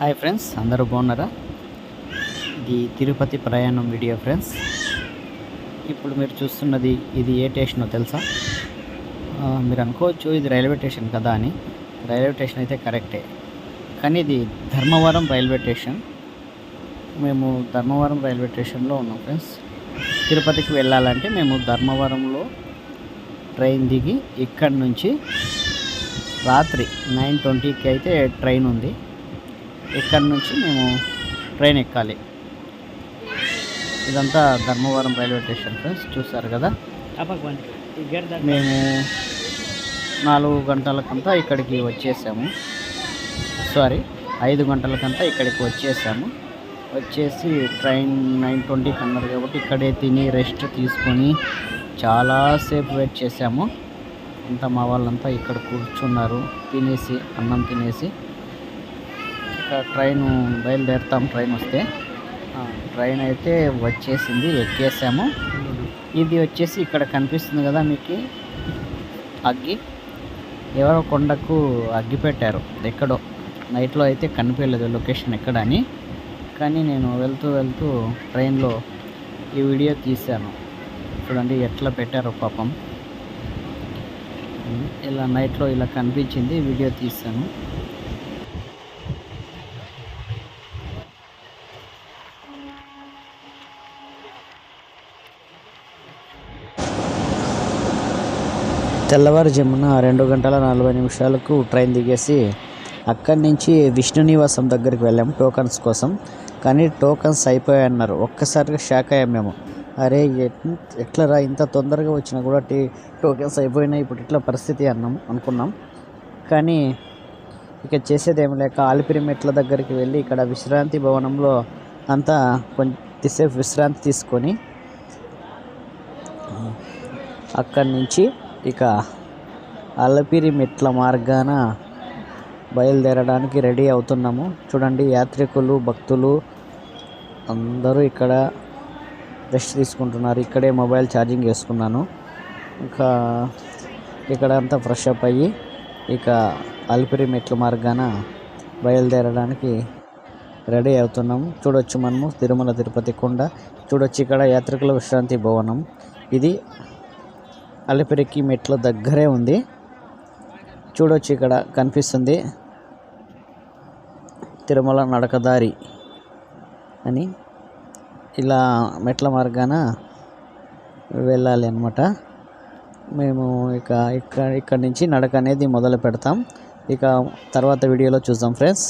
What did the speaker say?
Hi friends అందరూ బాగున్నారా? ఇది తిరుపతి ప్రయాణం వీడియో ఫ్రెండ్స్. ఇప్పుడు మీరు చూస్తున్నది ఇది ఏ స్టేషనో తెలుసా? మీరు అనుకోవచ్చు ఇది రైల్వే స్టేషన్ కదా అని. రైల్వే స్టేషన్ అయితే కరెక్టే. కానీ ఇది ధర్మవరం రైల్వే స్టేషన్. మేము ధర్మవరం రైల్వే స్టేషన్లో ఉన్నాం ఫ్రెండ్స్. తిరుపతికి వెళ్ళాలంటే మేము ధర్మవరంలో ట్రైన్ దిగి ఇక్కడి నుంచి రాత్రి నైన్ ట్వంటీకి అయితే ట్రైన్ ఉంది. ఇక్కడ నుంచి మేము ట్రైన్ ఎక్కాలి. ఇదంతా ధర్మవరం రైల్వే స్టేషన్ ఫ్రెండ్స్ చూసారు కదా? మేము నాలుగు గంటలకంతా ఇక్కడికి వచ్చేసాము. సారీ ఐదు గంటలకంతా ఇక్కడికి వచ్చేసాము. వచ్చేసి ట్రైన్ నైన్ ట్వంటీకి అన్నారు కాబట్టి ఇక్కడే తిని రెస్ట్ తీసుకొని చాలాసేపు వెయిట్ చేసాము. అంతా మా వాళ్ళంతా ఇక్కడ కూర్చున్నారు తినేసి అన్నం తినేసి. ట్రైన్ బయలుదేరుతాం. ట్రైన్ వస్తే ట్రైన్ అయితే వచ్చేసింది ఎక్కేసాము. ఇది వచ్చేసి ఇక్కడ కనిపిస్తుంది కదా మీకు? అగ్గి. ఎవరో కొండకు అగ్గి పెట్టారు. ఎక్కడో. నైట్లో అయితే కనిపించలేదు లొకేషన్ ఎక్కడ అని. కానీ నేను వెళ్తూ వెళ్తూ ట్రైన్లో ఈ వీడియో తీశాను. చూడండి ఎట్లా పెట్టారో పాపం. ఇలా నైట్లో ఇలా కనిపించింది వీడియో తీశాను. తెల్లవారుజామున రెండు గంటల నలభై నిమిషాలకు ట్రైన్ దిగేసి అక్కడి నుంచి విష్ణు నివాసం దగ్గరికి వెళ్ళాము టోకన్స్ కోసం. కానీ టోకన్స్ అయిపోయాయన్నారు. ఒక్కసారిగా షాక్ అయ్యాం మేము. అరే ఎట్- ఎట్లరా ఇంత తొందరగా వచ్చినా కూడా టీ టోకెన్స్ అయిపోయినాయి ఇప్పుడు ఇట్లా పరిస్థితి అన్నాం అనుకున్నాం. కానీ ఇక చేసేది ఏమి లేక ఆలిపిరి మెట్ల దగ్గరికి వెళ్ళి ఇక్కడ విశ్రాంతి భవనంలో అంతా కొంచెంసేపు విశ్రాంతి తీసుకొని అక్కడి నుంచి ఇక అల్లపిరి మెట్ల మార్గాన బయలుదేరడానికి రెడీ అవుతున్నాము. చూడండి యాత్రికులు భక్తులు అందరూ ఇక్కడ రెస్ట్ తీసుకుంటున్నారు. ఇక్కడే మొబైల్ ఛార్జింగ్ చేసుకున్నాను ఇంకా ఇక్కడ అంతా ఫ్రెష్ అప్ అయ్యి ఇక అలిపిరి మెట్ల మార్గాన బయలుదేరడానికి రెడీ అవుతున్నాము. చూడొచ్చు మనము తిరుమల తిరుపతి కొండ. చూడొచ్చు ఇక్కడ యాత్రికుల విశ్రాంతి భవనం. ఇది అలిపిరికి మెట్ల దగ్గరే ఉంది. చూడొచ్చు ఇక్కడ కనిపిస్తుంది. తిరుమల నడకదారి అని ఇలా మెట్ల మార్గాన వెళ్ళాలి అనమాట మేము ఇక ఇక్కడ ఇక్కడ నుంచి నడక అనేది మొదలు పెడతాం. ఇక తర్వాత వీడియోలో చూద్దాం ఫ్రెండ్స్.